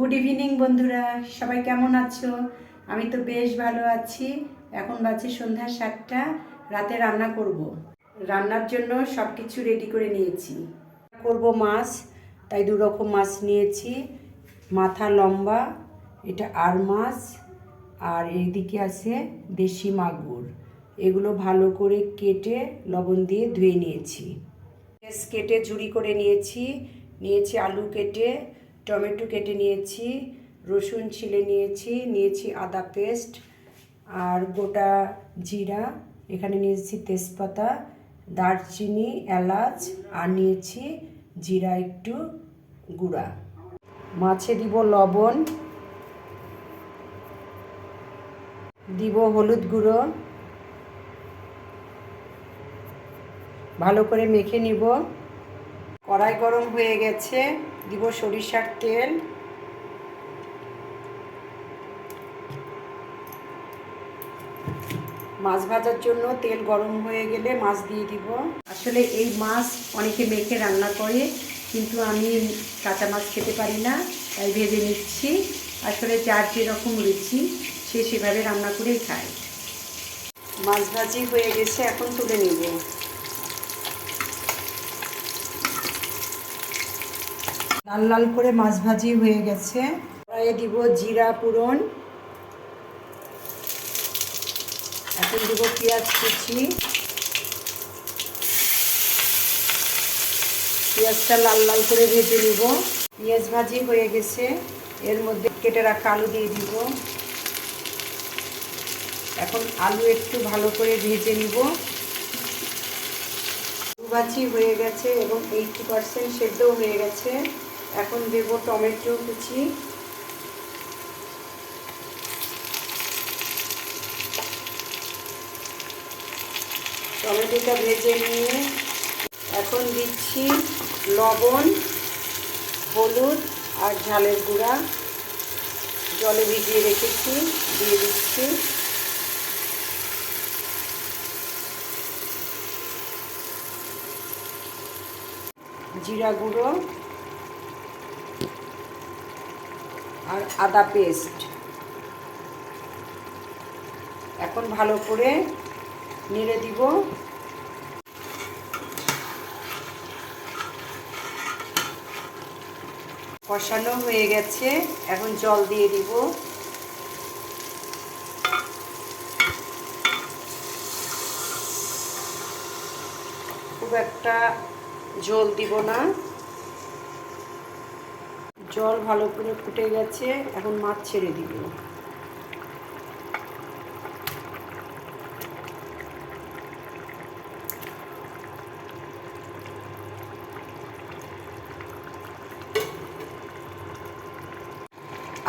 Good evening বন্ধুরা। সবাই কেমন আছো? আমি তো বেশ ভালো আছি। এখন বাজে সন্ধ্যা সাতটা, রাতে রান্না করব। রান্নার জন্য সব কিছু রেডি করে নিয়েছি। করব মাছ, তাই দু রকম মাছ নিয়েছি। মাথা লম্বা, এটা আর মাছ, আর এইদিকে আছে দেশি মাগুর। এগুলো ভালো করে কেটে লবণ দিয়ে ধুয়ে নিয়েছি। কেটে ঝুড়ি করে নিয়েছি। নিয়েছি আলু কেটে টমেটো কেটে নিয়েছি, রসুন ছিলে নিয়েছি নিয়েছি আদা পেস্ট আর গোটা জিরা। এখানে নিয়েছি তেজপাতা, দারচিনি, এলাচ আর নিয়েছি জিরা একটু গুঁড়া। মাছে দিব লবণ, দিব হলুদ গুঁড়ো। ভালো করে মেখে নিব। কড়াই গরম হয়ে গেছে। দিব সরিষার তেল। মাছ ভাজার জন্য তেল গরম হয়ে গেলে মাছ দিয়ে দিব। আসলে এই মাছ অনেকে মেখে রান্না করে, কিন্তু আমি কাঁচা মাছ খেতে পারি না, তাই ভেজে নিচ্ছি। আসলে যার যেরকম রুচি, সে সেভাবে রান্না করেই খায়। মাছ ভাজি হয়ে গেছে, এখন তুলে নিব। লাল লাল করে মাছ ভাজি হয়ে গেছে। কড়াইয়ে দিব জিরা পুরন এখন দিব পেঁয়াজ কুচি। পেঁয়াজটা লাল লাল করে ভেজে নিব। পেঁয়াজ ভাজি হয়ে গেছে। এর মধ্যে কেটে রাখা আলু দিয়ে দিব। এখন আলু একটু ভালো করে ভেজে নিব। ভাজি হয়ে গেছে এবং এইটটি পারসেন্ট সেদ্ধও হয়ে গেছে। এখন দেব টমেটো কুচি। টমেটোটা ভেজে নিয়ে এখন দিচ্ছি লবণ, হলুদ আর ঝালের গুঁড়া। জলে ভিজিয়ে রেখেছি, দিয়ে দিচ্ছি। জিরা গুঁড়ো। আর আদা পেস্ট। এখন ভালো করে নেড়ে দিব। কষানো হয়ে গেছে, এখন জল দিয়ে দিব। খুব একটা জল দিব না। জল ভালো করে ফুটে গেছে, এখন মাছ ছেড়ে দিব।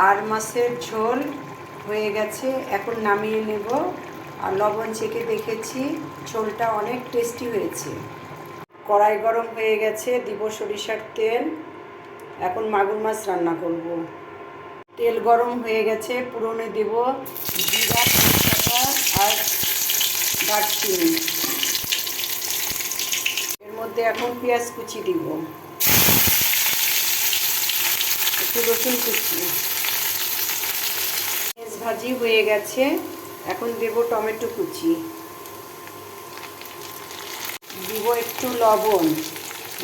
আর মাছের ঝোল হয়ে গেছে, এখন নামিয়ে নেব। আর লবণ চেকে দেখেছি, ঝোলটা অনেক টেস্টি হয়েছে। কড়াই গরম হয়ে গেছে, দিব সরিষার তেল। এখন মাগুর মাছ রান্না করব। তেল গরম হয়ে গেছে, পুরনে দেব জিরা আর দারচিনি। এর মধ্যে এখন পেঁয়াজ কুচি দিব। একটু রসুন কুচি। পেঁয়াজ ভাজি হয়ে গেছে, এখন দেব টমেটো কুচি। দিব একটু লবণ।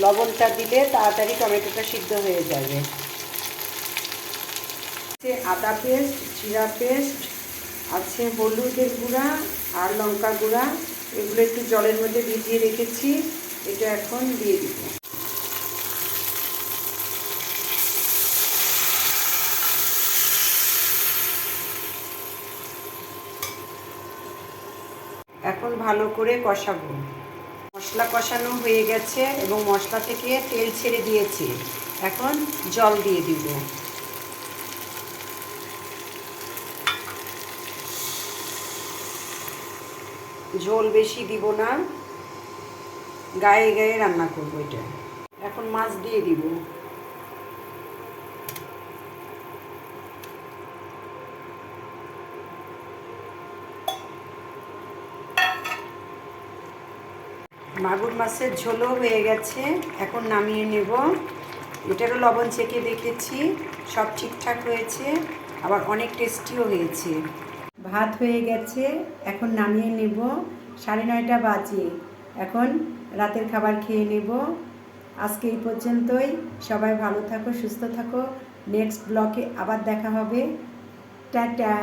লবণটা দিলে তাড়াতাড়ি টমেটোটা সিদ্ধ হয়ে যাবে। আদা পেস্ট, জিরা পেস্ট, আছে হলুদের গুঁড়া আর লঙ্কা গুঁড়া। এগুলো একটু জলের মধ্যে ভিজিয়ে রেখেছি। এটা এখন দিয়ে দিব। এখন ভালো করে কষাবো। মশলা কষানো হয়ে গেছে এবং মশলা থেকে তেল ছেড়ে দিয়েছি। এখন জল দিয়ে দিব। ঝোল বেশি দিব না। গায়ে গায়ে রান্না করব এটা। এখন মাছ দিয়ে দিব। মাগুর মাছের ঝোলও হয়ে গেছে। এখন নামিয়ে নেব। এটারও লবণ চেকে দেখেছি। সব ঠিকঠাক হয়েছে। আবার অনেক টেস্টিও হয়েছে। ভাত হয়ে গেছে। এখন নামিয়ে নেব। সাড়ে নয়টা বাজে। এখন রাতের খাবার খেয়ে নেব। আজকে এই পর্যন্তই। সবাই ভালো থাকো, সুস্থ থাকো। নেক্সট ব্লকে আবার দেখা হবে। টাটা!